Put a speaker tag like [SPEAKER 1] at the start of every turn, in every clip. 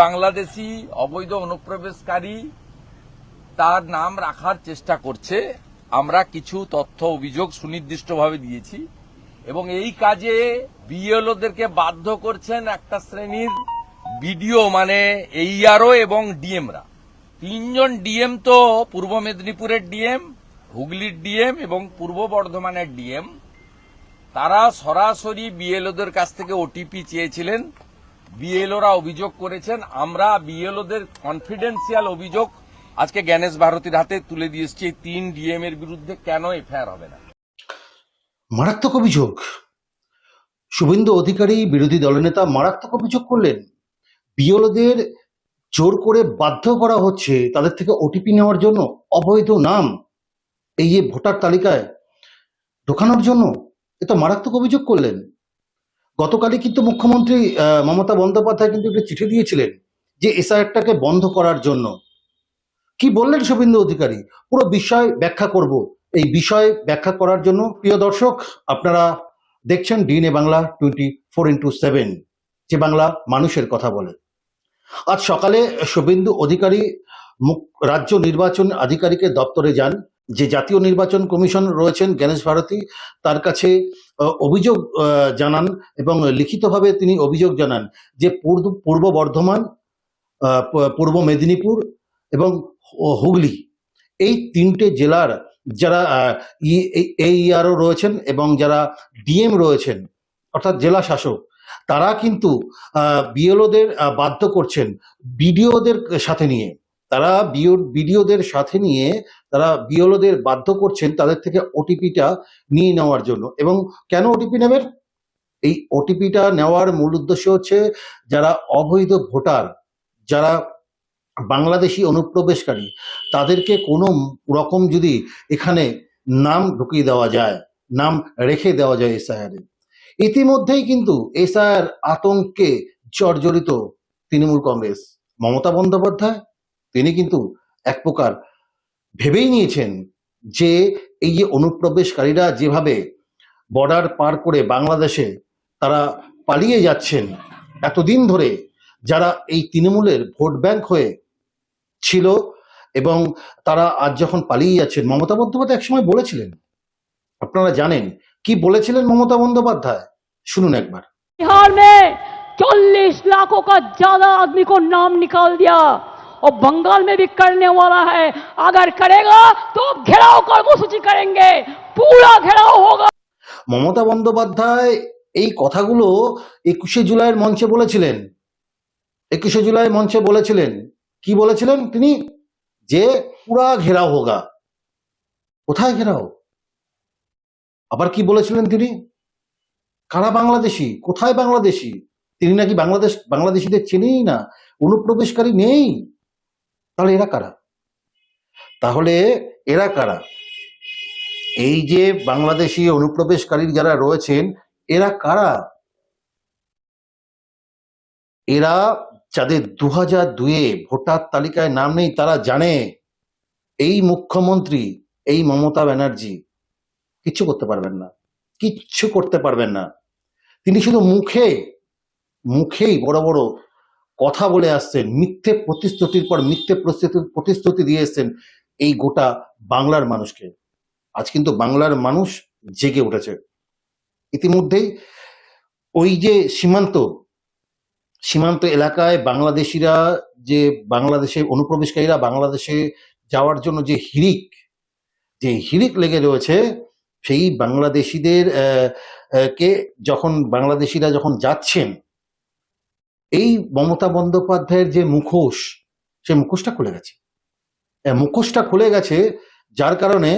[SPEAKER 1] বাংলাদেশি অবৈধ অনুপ্রবেশকারী তার নাম রাখার চেষ্টা করছে। আমরা কিছু তথ্য, অভিযোগ সুনির্দিষ্টভাবে দিয়েছি এবং এই কাজে বিএলওদেরকে বাধ্য করছেন একটা শ্রেণির বিডিও মানে এইআরও এবং ডিএমরা তিনজন ডিএম তো পূর্ব মেদিনীপুরের ডিএম হুগলির ডিএম এবং পূর্ব বর্ধমানের ডিএম তারা সরাসরি বিএলওদের কাছ থেকে ওটিপি চেয়েছিলেন। বিএলওরা অভিযোগ করেছেন, আমরা বিএলওদের কনফিডেন্সিয়াল অভিযোগ আজকে জ্ঞানেশ ভারতীর হাতে তুলে দিয়ে এসেছি। তিন ডিএম এর বিরুদ্ধে কেন এফআইআর হবে না?
[SPEAKER 2] মারাত্মক অভিযোগ। শুভেন্দু অধিকারী, বিরোধী দলনেতা মারাত্মক অভিযোগ করলেন। বিএলওদের জোর করে বাধ্য করা হচ্ছে তাদের থেকে ওটিপি নেওয়ার জন্য, অবৈধ নাম এই যে ভোটার তালিকায় ঢোকানোর জন্য। এ তো মারাত্মক অভিযোগ করলেন। গতকালই কিন্তু মুখ্যমন্ত্রী মমতা বন্দ্যোপাধ্যায় কিন্তু একটা চিঠি দিয়েছিলেন যে এসআইআরটাকে বন্ধ করার জন্য। কি বললেন শুভেন্দু অধিকারী? পুরো বিষয় ব্যাখ্যা করব। এই বিষয় ব্যাখ্যা করার জন্য, প্রিয় দর্শক, আপনারা দেখছেন DNA Bangla twenty four into seven, যে বাংলা মানুষের কথা বলে। আজ সকালে শুভেন্দু অধিকারী রাজ্য নির্বাচন আধিকারিকের দপ্তরে যান। যে জাতীয় নির্বাচন কমিশন রয়েছেন গণেশ ভারতী, তার কাছে অভিযোগ জানান এবং লিখিতভাবে তিনি অভিযোগ জানান যে পূর্ব পূর্ব বর্ধমান পূর্ব মেদিনীপুর এবং হুগলি এই তিনটে জেলার যারা এইআরও রয়েছেন এবং যারা ডিএম রয়েছেন, অর্থাৎ জেলা শাসক, তারা কিন্তু বিএলওদের বাধ্য করছেন বিডিওদের সাথে নিয়ে। তারা বিডিওদের সাথে নিয়ে তারা বিএলওদের বাধ্য করছেন তাদের থেকে ওটিপিটা নিয়ে নেওয়ার জন্য। এবং কেন ওটিপি নেবেন? এই ওটিপিটা নেওয়ার মূল উদ্দেশ্য হচ্ছে যারা অবৈধ ভোটার, যারা বাংলাদেশি অনুপ্রবেশকারী, তাদেরকে কোনো রকম যদি এখানে নাম ঢুকিয়ে দেওয়া যায়, নাম রেখে দেওয়া যায় এসআইআর ইতিমধ্যেই কিন্তু এসআইআর আতঙ্কে জর্জরিত তৃণমূল কংগ্রেস। মমতা বন্দ্যোপাধ্যায়, তিনি কিন্তু এক প্রকার ভেবেই নিয়েছেন যে এই যে অনুপ্রবেশকারীরা যেভাবে বর্ডার পার করে বাংলাদেশে তারা পালিয়ে যাচ্ছেন, এতদিন ধরে যারা এই তৃণমূলের ভোট ব্যাংক হয়ে ছিল এবং তারা আজ যখন পালিয়ে যাচ্ছেন, মমতা বন্দ্যোপাধ্যায় একসময় বলেছিলেন, আপনারা জানেন কি বলেছিলেন মমতা বন্দ্যোপাধ্যায়? শুনুন একবার।
[SPEAKER 3] বিহার মে চল্লিশ লাখ কা আদমি কো নাম নিকাল দিয়া और बंगाल में भी करने वाला है अगर करेगा तो घेराव कर्मसूची करेंगे पूरा घेराव होगा
[SPEAKER 2] মমতা বন্দ্যোপাধ্যায় এই কথাগুলো একুশে জুলাইয়ের মঞ্চে বলেছিলেন একুশে জুলাই মঞ্চে বলেছিলেন কি বলেছিলেন তিনি যে পুরা ঘেরাও হোগা কোথায় ঘেরাও আবার কি বলেছিলেন তিনি কারা বাংলাদেশি কোথায় বাংলাদেশি তিনি নাকি বাংলাদেশ বাংলাদেশিদের চেনেই না অনুপ্রবেশকারী নেই তাহলে এরা কারা? তাহলে এরা কারা? এই যে বাংলাদেশি অনুপ্রবেশকারী যারা রয়েছেন, এরা কারা? এরা যাদের দু হাজার দুয়ে ভোটার তালিকায় নাম নেই, তারা জানে। এই মুখ্যমন্ত্রী, এই মমতা ব্যানার্জি কিচ্ছু করতে পারবেন না। কিচ্ছু করতে পারবেন না। তিনি শুধু মুখে, মুখেই বড় বড় কথা বলে আসছেন, মিথ্যে প্রতিশ্রুতির পর মিথ্যে প্রতিশ্রুতি দিয়ে এসছেন এই গোটা বাংলার মানুষকে। আজ কিন্তু বাংলার মানুষ জেগে উঠেছে। ইতিমধ্যেই ওই যে সীমান্ত সীমান্ত এলাকায় বাংলাদেশিরা যে বাংলাদেশে অনুপ্রবেশকারীরা বাংলাদেশে যাওয়ার জন্য যে হিরিক যে হিরিক লেগে রয়েছে, সেই বাংলাদেশিদের কে যখন বাংলাদেশিরা যখন যাচ্ছেন এই মমতা বন্দ্যোপাধ্যায়ের যে মুখোশ, সে মুখোশটা খুলে গেছে। মুখোশটা খুলে গেছে যার কারণে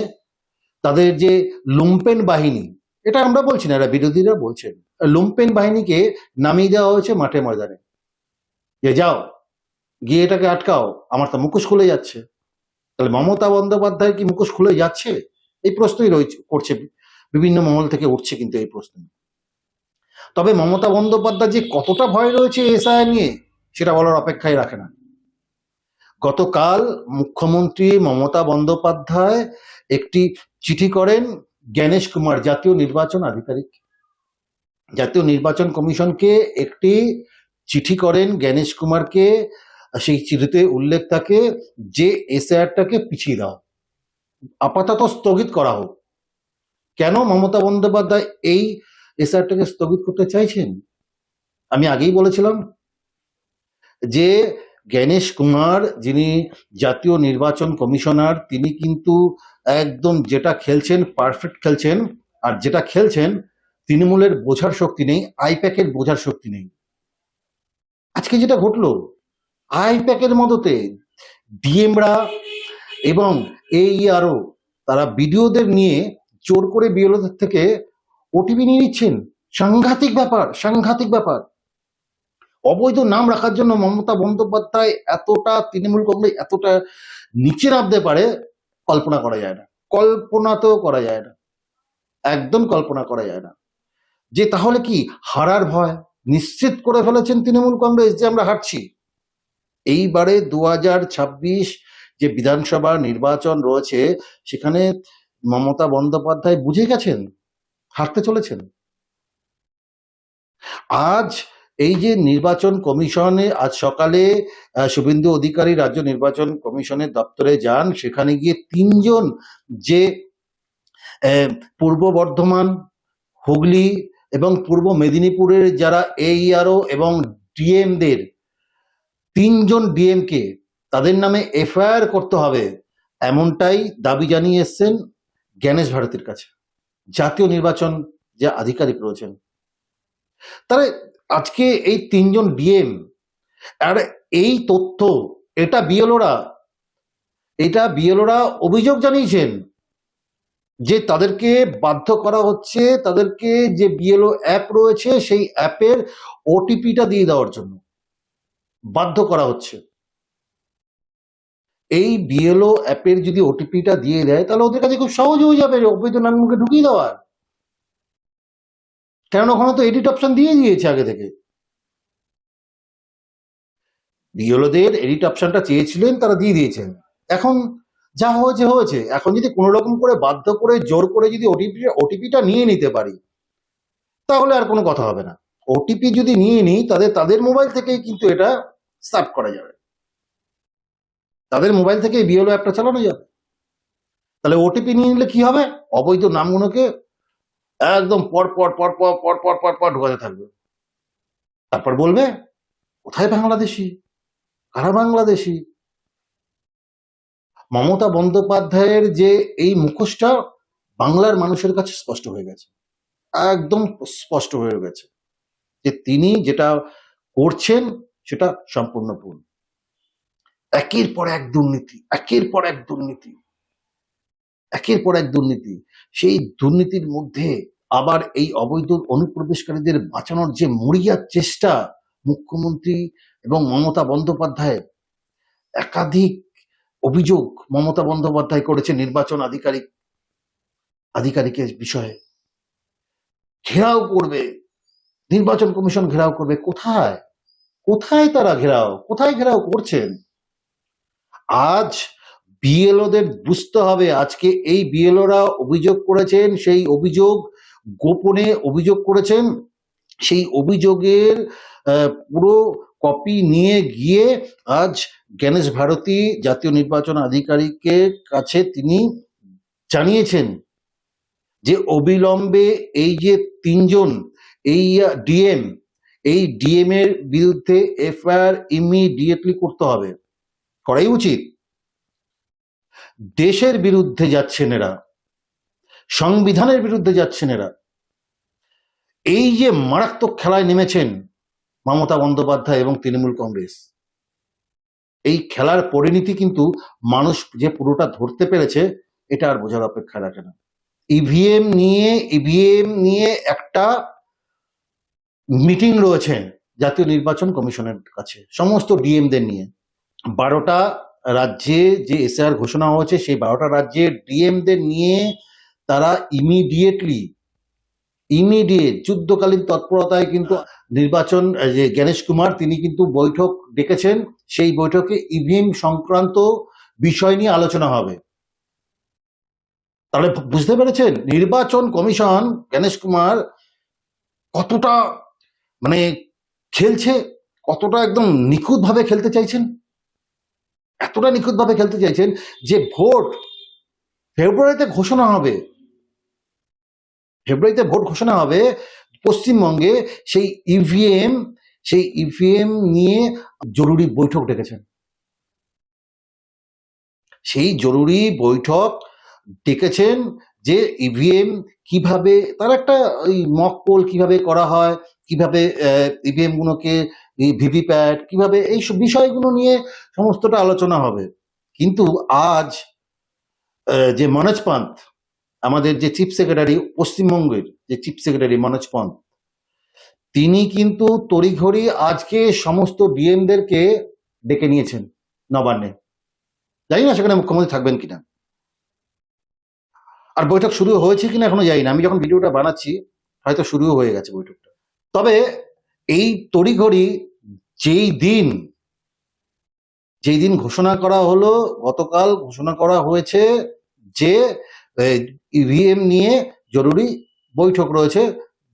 [SPEAKER 2] তাদের যে লুম্পেন বাহিনী, এটা আমরা বলছি না এরা বিরোধীরা বলছেন। লুম্পেন বাহিনীকে নামিয়ে দেওয়া হয়েছে মাঠে ময়দানে। যে যাও, গিয়ে এটাকে আটকাও, আমার তো মুখোশ খুলে যাচ্ছে। তাহলে মমতা বন্দ্যোপাধ্যায় কি মুখোশ খুলে যাচ্ছে? এই প্রশ্নই রয়েছে, করছে, বিভিন্ন মহল থেকে উঠছে কিন্তু এই প্রশ্ন। তবে মমতা বন্দ্যোপাধ্যায় যে কতটা ভয় রয়েছে এসআই নিয়ে, সেটা বলার অপেক্ষায় রাখে না। গতকাল মুখ্যমন্ত্রী মমতা বন্দ্যোপাধ্যায় একটি চিঠি করেন জ্ঞানেশ কুমার, জাতীয় নির্বাচন আধিকারিক। জাতীয় নির্বাচন কমিশনকে একটি চিঠি করেন জ্ঞানেশ কুমারকে, সেই চিঠিতে উল্লেখ থাকে যে এসআইআরটাকে পিছিয়ে দাও, আপাতত স্থগিত করা হোক। কেন মমতা বন্দ্যোপাধ্যায় এই এসআইআরটাকে স্থগিত করতে চাইছেন? আমি আগেই বলেছিলাম যে জ্ঞানেশ কুমার, যিনি জাতীয় নির্বাচন কমিশনার, তিনি কিন্তু একদম যেটা খেলছেন পারফেক্ট খেলছেন। আর যেটা খেলছেন, তৃণমূলের বোঝার শক্তি নেই, আইপ্যাকের বোঝার শক্তি নেই। আজকে যেটা ঘটলো, আইপ্যাকের মদতে ডিএমরা এবং এই আরও তারা বিডিওদের নিয়ে জোর করে বিএলওদের থেকে ওটিপি নিয়ে নিচ্ছেন? সাংঘাতিক ব্যাপার সাংঘাতিক ব্যাপার। অবৈধ নাম রাখার জন্য মমতা বন্দ্যোপাধ্যায় এতটা, তৃণমূল কংগ্রেস এতটা নিচে নামতে পারে, কল্পনা করা যায় না। কল্পনাতেও করা যায় না। একদম কল্পনা করা যায় না। যে তাহলে কি হারার ভয়? নিশ্চিত করে ফেলেছেন তৃণমূল কংগ্রেস যে আমরা হারছি। এইবারে দু যে বিধানসভা নির্বাচন রয়েছে, সেখানে মমতা বন্দ্যোপাধ্যায় বুঝে গেছেন হারতে চলেছেন। আজ এই যে নির্বাচন কমিশনে আজ সকালে শুভেন্দু অধিকারী রাজ্য নির্বাচন কমিশনের দপ্তরে যান। সেখানে গিয়ে তিনজন যে পূর্ব বর্ধমান, হুগলি এবং পূর্ব মেদিনীপুরের যারা এইআরও এবং ডিএমদের তিনজন ডিএমকে তাদের নামে এফআইআর করতে হবে, এমনটাই দাবি জানিয়ে এসছেন জ্ঞানেশ ভারতীর কাছে। জাতীয় নির্বাচন যে আধিকারিক রয়েছেন। তাহলে আজকে এই তিনজন ডিএম আর এই তথ্য, এটা বিএলওরা এটা বিএলওরা অভিযোগ জানিয়েছেন যে তাদেরকে বাধ্য করা হচ্ছে তাদেরকে যে বিএলও অ্যাপ রয়েছে সেই অ্যাপের ওটিপিটা দিয়ে দেওয়ার জন্য। বাধ্য করা হচ্ছে। এই বিএলও অ্যাপের যদি ওটিপিটা দিয়ে দেয়, তাহলে ওদের কাছে খুব সহজ হয়ে যাবে অবৈধ নাম মুখে ঢুকিয়ে দেওয়ার। কেন ওখানে তো এডিট অপশন দিয়ে দিয়েছে আগে থেকে। বিএলওদের এডিট অপশনটা চেয়েছিলেন, তারা দিয়ে দিয়েছেন। এখন যা হয়েছে হয়েছে। এখন যদি কোনো রকম করে বাধ্য করে, জোর করে যদি ওটিপি ওটিপিটা নিয়ে নিতে পারি, তাহলে আর কোনো কথা হবে না। ওটিপি যদি নিয়ে নিই তাদের তাদের মোবাইল থেকেই কিন্তু এটা সার্ভ করা যাবে। তাদের মোবাইল থেকে বিএলও অ্যাপটা চালানো যাবে তাহলে ওটিপি নিয়ে নিলে কি হবে? অবৈধ নামগুলোকে একদম পর পর পর পর পর পর পর পর ঢোকাতে থাকবে। তারপর বলবে, কোথায় বাংলাদেশি? কারা বাংলাদেশি? মমতা বন্দ্যোপাধ্যায়ের যে এই মুখোশটা বাংলার মানুষের কাছে স্পষ্ট হয়ে গেছে। একদম স্পষ্ট হয়ে গেছে যে তিনি যেটা করছেন, সেটা সম্পূর্ণ ভুল। একের পর এক দুর্নীতি, একের পর এক দুর্নীতি, একের পর এক দুর্নীতি। সেই দুর্নীতির মধ্যে আবার এই অবৈধ অনুপ্রবেশকারীদের বাঁচানোর যে মরিয়ার চেষ্টা মুখ্যমন্ত্রী এবং মমতা বন্দ্যোপাধ্যায়, একাধিক অভিযোগ মমতা বন্দ্যোপাধ্যায় করেছে নির্বাচন আধিকারিক, আধিকারিকের বিষয়ে। ঘেরাও করবে, নির্বাচন কমিশন ঘেরাও করবে। কোথায়? কোথায় তারা ঘেরাও? কোথায় ঘেরাও করছেন? আজ বিএলওদের বুঝতে হবে, আজকে এই বিএলওরা অভিযোগ করেছেন, সেই অভিযোগ গোপনে অভিযোগ করেছেন, সেই অভিযোগের পুরো কপি নিয়ে গিয়ে আজ জ্ঞানেশ ভারতী জাতীয় নির্বাচন আধিকারিকের কাছে তিনি জানিয়েছেন যে অবিলম্বে এই যে তিনজন, এই ডিএম এই ডিএম এর বিরুদ্ধে এফআইআর ইমিডিয়েটলি করতে হবে। করাই উচিত। দেশের বিরুদ্ধে যাচ্ছেন এরা, সংবিধানের বিরুদ্ধে যাচ্ছেন এরা। এই যে মারাত্মক খেলায় নেমেছেন মমতা বন্দ্যোপাধ্যায় এবং তৃণমূল কংগ্রেস, এই খেলার পরিণতি কিন্তু মানুষ যে পুরোটা ধরতে পেরেছে, এটা আর বোঝার অপেক্ষা রাখে না। ইভিএম নিয়ে ইভিএম নিয়ে একটা মিটিং রয়েছেন জাতীয় নির্বাচন কমিশনের কাছে, সমস্ত ডিএমদের নিয়ে। বারোটা রাজ্যে যে এসআর ঘোষণা হয়েছে, সেই বারোটা রাজ্যের ডিএমদের নিয়ে তারা ইমিডিয়েটলি ইমিডিয়েট যুদ্ধকালীন তৎপরতায় কিন্তু নির্বাচন, যে গণেশ কুমার, তিনি কিন্তু বৈঠক ডেকেছেন। সেই বৈঠকে ইভিএম সংক্রান্ত বিষয় নিয়ে আলোচনা হবে। তাহলে বুঝতে পেরেছেন? নির্বাচন কমিশন গণেশ কুমার কতটা মানে খেলছে, কতটা একদম নিখুঁতভাবে খেলতে চাইছেন? এতটা নিখুঁতভাবে খেলতে চাইছেন যে ভোট ফেব্রুয়ারিতে ঘোষণা হবে। ফেব্রুয়ারিতে ভোট ঘোষণা হবে পশ্চিমবঙ্গে সেই ইভিএম সেই ইভিএম নিয়ে জরুরি বৈঠক ডেকেছেন। সেই জরুরি বৈঠক ডেকেছেন যে ইভিএম কীভাবে, তার একটা ওই মক পোল কীভাবে করা হয়, কীভাবে ইভিএম গুলোকে ভিভিপ্যাট, কীভাবে এই বিষয়গুলো নিয়ে সমস্তটা আলোচনা হবে। কিন্তু আজ যে মনোজ পান্ত আমাদের যে চিফ সেক্রেটারি, পশ্চিমবঙ্গের যে চিফ সেক্রেটারি মনোজ পান্ত তিনি কিন্তু তড়িঘড়ি আজকে সমস্ত ডিএমদেরকে ডেকে নিয়েছেন নবান্নে। জানি না সেখানে মুখ্যমন্ত্রী থাকবেন কিনা। আর বৈঠক শুরু হয়েছে কিনা এখনও জানি না। আমি যখন ভিডিওটা বানাচ্ছি, হয়তো শুরুও হয়ে গেছে বৈঠকটা। তবে এই তড়িঘড়ি যেই দিন যেই দিন ঘোষণা করা হলো, গতকাল ঘোষণা করা হয়েছে যে ইভিএম নিয়ে জরুরি বৈঠক রয়েছে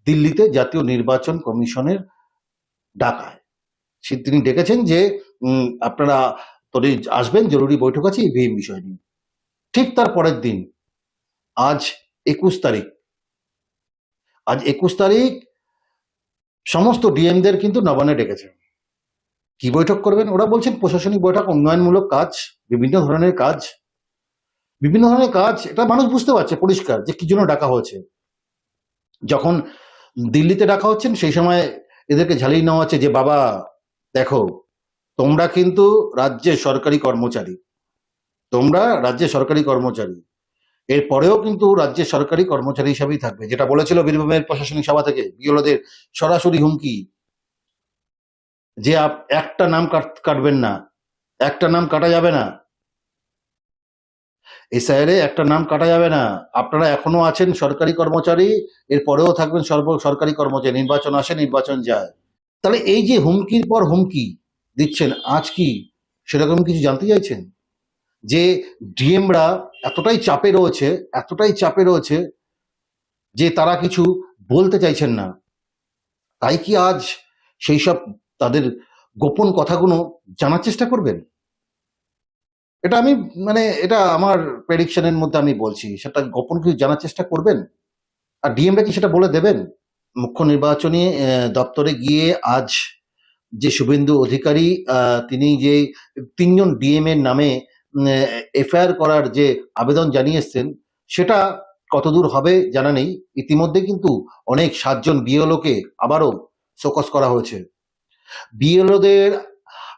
[SPEAKER 2] দিল্লিতে জাতীয় নির্বাচন কমিশনের ডাকায়। তিনি ডেকেছেন যে আপনারা তোরে আসবেন, জরুরি বৈঠক আছে, ইভিএম বিষয় নিয়ে। ঠিক তার পরের দিন, আজ একুশ তারিখ, আজ একুশ তারিখ, সমস্ত ডিএমদের কিন্তু নবান্নে ডেকেছে। কি বৈঠক করবেন? ওরা বলছেন প্রশাসনিক বৈঠক, উন্নয়নমূলক কাজ, বিভিন্ন ধরনের কাজ। বিভিন্ন ধরনের কাজ, এটা মানুষ বুঝতে পারছে, পরিষ্কার, যে কি জন্য ডাকা হয়েছে। যখন দিল্লিতে ডাকা হচ্ছেন, সেই সময় এদেরকে ঝালিয়ে নেওয়া হচ্ছে যে, বাবা, দেখো, তোমরা কিন্তু রাজ্যের সরকারি কর্মচারী। তোমরা রাজ্যের সরকারি কর্মচারী। এরপরেও কিন্তু রাজ্যের সরকারি কর্মচারী হিসাবেই থাকবে। যেটা বলেছিল বীরভূমের প্রশাসনিক সভা থেকে বিওলদের সরাসরি হুমকি। যে একটা নাম কাট- কাটবেন না। একটা নাম কাটা যাবে না। এসআইআর একটা নাম কাটা যাবে না। আপনারা এখনও আছেন সরকারি কর্মচারী এরপরেও থাকবেন সর্ব, সরকারি কর্মচারী, নির্বাচন আসে, নির্বাচন যায়। তাহলে এই যে হুমকির পর হুমকি দিচ্ছেন, আজ কি সেরকম কিছু জানতে চাইছেন? যে ডিএমরা এতটাই চাপে রয়েছে, এতটাই চাপে রয়েছে যে তারা কিছু বলতে চাইছেন না। তাই কি আজ সেই সব তাদের গোপন কথাগুলো জানার চেষ্টা করবেন? এটা আমি মানে এটা আমার প্রেডিকশনের মধ্যে আমি বলছি, সেটা গোপন কিছু জানার চেষ্টা করবেন? আর ডিএমরা কি সেটা বলে দেবেন? মুখ্য নির্বাচনী দপ্তরে গিয়ে আজ যে শুভেন্দু অধিকারী তিনি যে তিনজন ডিএম এর নামে এফআইআর করার যে আবেদন জানিয়ে এসছেন, সেটা কতদূর হবে জানা নেই। ইতিমধ্যে কিন্তু অনেক সাতজন বিএলওকে আবারও শোকস করা হয়েছে। বিএলওদের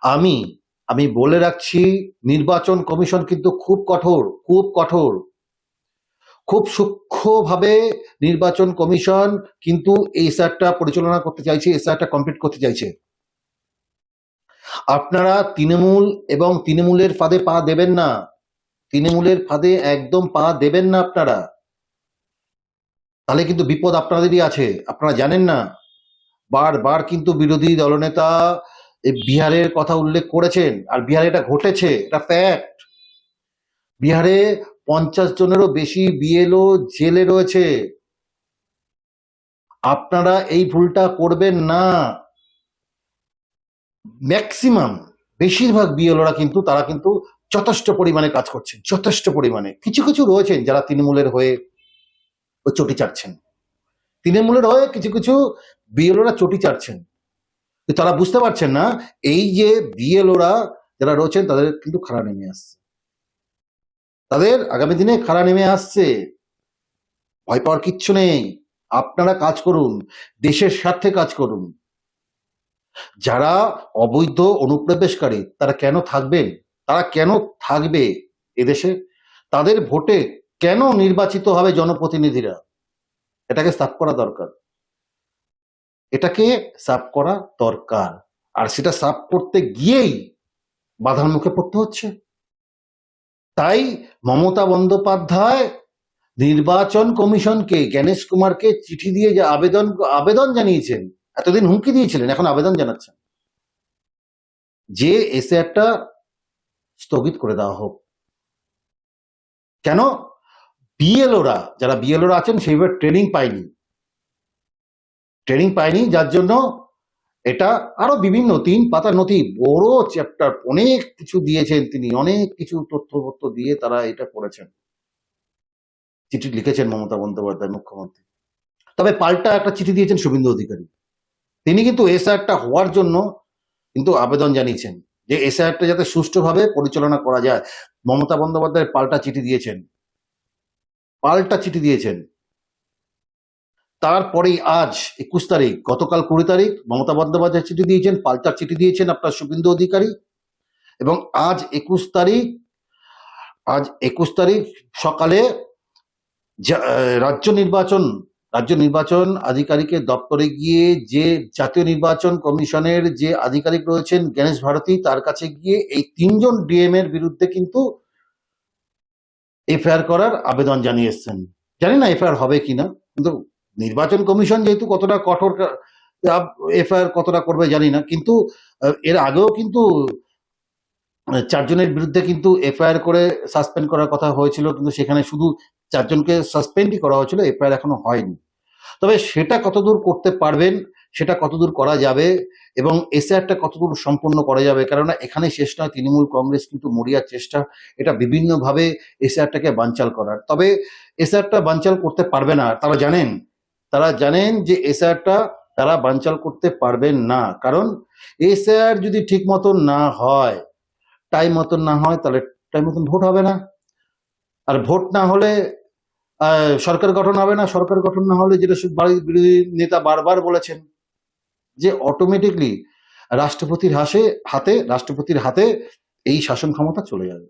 [SPEAKER 2] আমি আমি বলে রাখছি, নির্বাচন কমিশন কিন্তু খুব কঠোর খুব কঠোর। খুব সূক্ষ্মভাবে নির্বাচন কমিশন কিন্তু এই এসআরটা পরিচালনা করতে চাইছে এসআরটা কমপ্লিট করতে চাইছে। আপনারা তৃণমূল এবং তৃণমূলের ফাঁদে পা দেবেন না। তৃণমূলের ফাঁদে একদম পা দেবেন না আপনারা। তাহলে কিন্তু বিপদ আপনাদেরই আছে, আপনারা জানেন না। বারবার কিন্তু বিরোধী দলনেতা বিহারের কথা উল্লেখ করেছেন, আর বিহারে এটা ঘটেছে, এটা ফ্যাক্ট বিহারে পঞ্চাশ জনেরও বেশি বিএলও জেলে রয়েছে। আপনারা এই ভুলটা করবেন না। ম্যাক্সিমাম বেশিরভাগ বিএলওরা কিন্তু, তারা কিন্তু যথেষ্ট পরিমাণে কাজ করছেন, যথেষ্ট পরিমাণে। কিছু কিছু রয়েছেন যারা তৃণমূলের হয়ে চটি চাটছেন। তৃণমূলের হয়ে কিছু কিছু বিএলওরা চটি চাটছেন। তারা বুঝতে পারছেন না, এই যে বিএলওরা যারা রয়েছেন তাদের কিন্তু খাড়া নেমে আসছে। তাদের আগামী দিনে খাড়া নেমে আসছে। ভয় পাওয়ার কিচ্ছু নেই। আপনারা কাজ করুন, দেশের স্বার্থে কাজ করুন। যারা অবৈধ অনুপ্রবেশকারী, তারা কেন থাকবেন তারা কেন থাকবে এদেশে? তাদের ভোটে কেন নির্বাচিত হবে জনপ্রতিনিধিরা? এটাকে সাফ করা দরকার। এটাকে সাফ করা দরকার। আর সেটা সাফ করতে গিয়েই বাধার মুখে পড়তে হচ্ছে। তাই মমতা বন্দ্যোপাধ্যায় নির্বাচন কমিশনকে, জ্ঞানেশ কুমারকে চিঠি দিয়ে যে আবেদন আবেদন জানিয়েছেন, এতদিন হুমকি দিয়েছিলেন, এখন আবেদন জানাচ্ছেন। যে এসে একটা স্থগিত করে দেওয়া হোক। কেন? বিএলওরা যারা বিএলওরা আছেন, সেইভাবে ট্রেনিং পায়নি। ট্রেনিং পায়নি, যার জন্য এটা আরও বিভিন্ন, তিন পাতা নথি, বড় চ্যাপ্টার অনেক কিছু দিয়েছেন তিনি, অনেক কিছু তথ্যপত্র দিয়ে তারা এটা করেছেন। চিঠি লিখেছেন মমতা বন্দ্যোপাধ্যায়, মুখ্যমন্ত্রী। তবে পাল্টা একটা চিঠি দিয়েছেন শুভেন্দু অধিকারী। তিনি কিন্তু এসআরটা হওয়ার জন্য কিন্তু আবেদন জানিয়েছেন যে এসআরটা যাতে সুষ্ঠুভাবে পরিচালনা করা যায়। মমতা বন্দ্যোপাধ্যায় পাল্টা চিঠি দিয়েছেন। পাল্টা চিঠি দিয়েছেন। তারপরেই আজ একুশ তারিখ, গতকাল কুড়ি তারিখ মমতা বন্দ্যোপাধ্যায় চিঠি দিয়েছেন, পাল্টা চিঠি দিয়েছেন আপনার শুভেন্দু অধিকারী। এবং আজ একুশ তারিখ, আজ একুশ তারিখ সকালে রাজ্য নির্বাচন রাজ্য নির্বাচন আধিকারিকের দপ্তরে গিয়ে যে জাতীয় নির্বাচন কমিশনের যে আধিকারিক রয়েছেন গণেশ ভারতী, তার কাছে গিয়ে এই তিনজন ডিএম এর বিরুদ্ধে কিন্তু এফআইআর করার আবেদন জানিয়ে এসছেন জানি না এফআইআর হবে কিনা, কিন্তু নির্বাচন কমিশন যেহেতু কতটা কঠোর এফআইআর কতটা করবে জানি না, কিন্তু এর আগেও কিন্তু চারজনের বিরুদ্ধে কিন্তু এফআইআর করে সাসপেন্ড করার কথা হয়েছিল, কিন্তু সেখানে শুধু চারজনকে সাসপেন্ডই করা হয়েছিল, এফআইআর এখনও হয়নি। তবে সেটা কতদূর করতে পারবেন সেটা কতদূর করা যাবে এবং এসআরটা কতদূর সম্পন্ন করা যাবে? কেননা এখানে শেষ নয়, তৃণমূল কংগ্রেস কিন্তু মরিয়ার চেষ্টা, এটা বিভিন্নভাবে এসআরটাকে বানচাল করার। তবে এসআরটা বানচাল করতে পারবে না, তারা জানেন তারা জানেন যে এসআরটা তারা বানচাল করতে পারবেন না। কারণ এসআর যদি ঠিক মতন না হয়, টাইম মতন না হয়, তাহলে টাইম মতন ভোট হবে না। আর ভোট না হলে সরকার গঠন হবে না, সরকার গঠন না হলে যেটা বিরোধী নেতা বারবার বলেছেন যে অটোমেটিকলি রাষ্ট্রপতির হাসে, হাতে, রাষ্ট্রপতির হাতে এই শাসন ক্ষমতা চলে যাবে।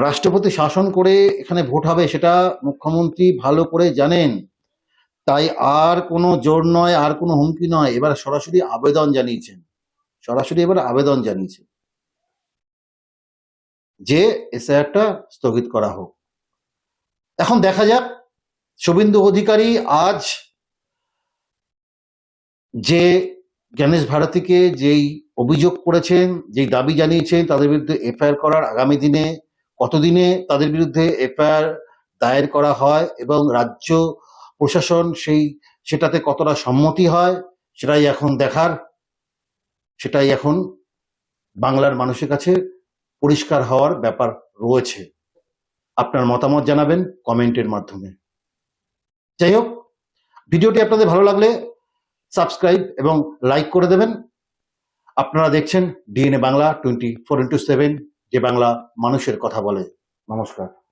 [SPEAKER 2] রাষ্ট্রপতি শাসন করে এখানে ভোট হবে সেটা মুখ্যমন্ত্রী ভালো করে জানেন। তাই আর কোনো জোর নয়, আর কোনো হুমকি নয়। এবার সরাসরি আবেদন জানিয়েছেন। সরাসরি এবার আবেদন জানিয়েছে যে এসআইআরটা স্থগিত করা হোক। এখন দেখা যাক, শুভেন্দু অধিকারী আজ যে জ্ঞানেশ ভারতীকে যেই অভিযোগ করেছেন, যেই দাবি জানিয়েছেন, তাদের বিরুদ্ধে এফআইআর করার আগামী দিনে, কতদিনে তাদের বিরুদ্ধে এফআইআর দায়ের করা হয় এবং রাজ্য প্রশাসন সেই, সেটাতে কতটা সম্মতি হয়, সেটাই এখন দেখার, সেটাই এখন বাংলার মানুষের কাছে পরিষ্কার হওয়ার ব্যাপার রয়েছে। আপনার মতামত জানাবেন কমেন্টের মাধ্যমে। যাই হোক, ভিডিওটি আপনাদের ভালো লাগলে সাবস্ক্রাইব এবং লাইক করে দেবেন। আপনারা দেখছেন DNA Bangla twenty four into seven, যে বাংলা মানুষের কথা বলে। নমস্কার।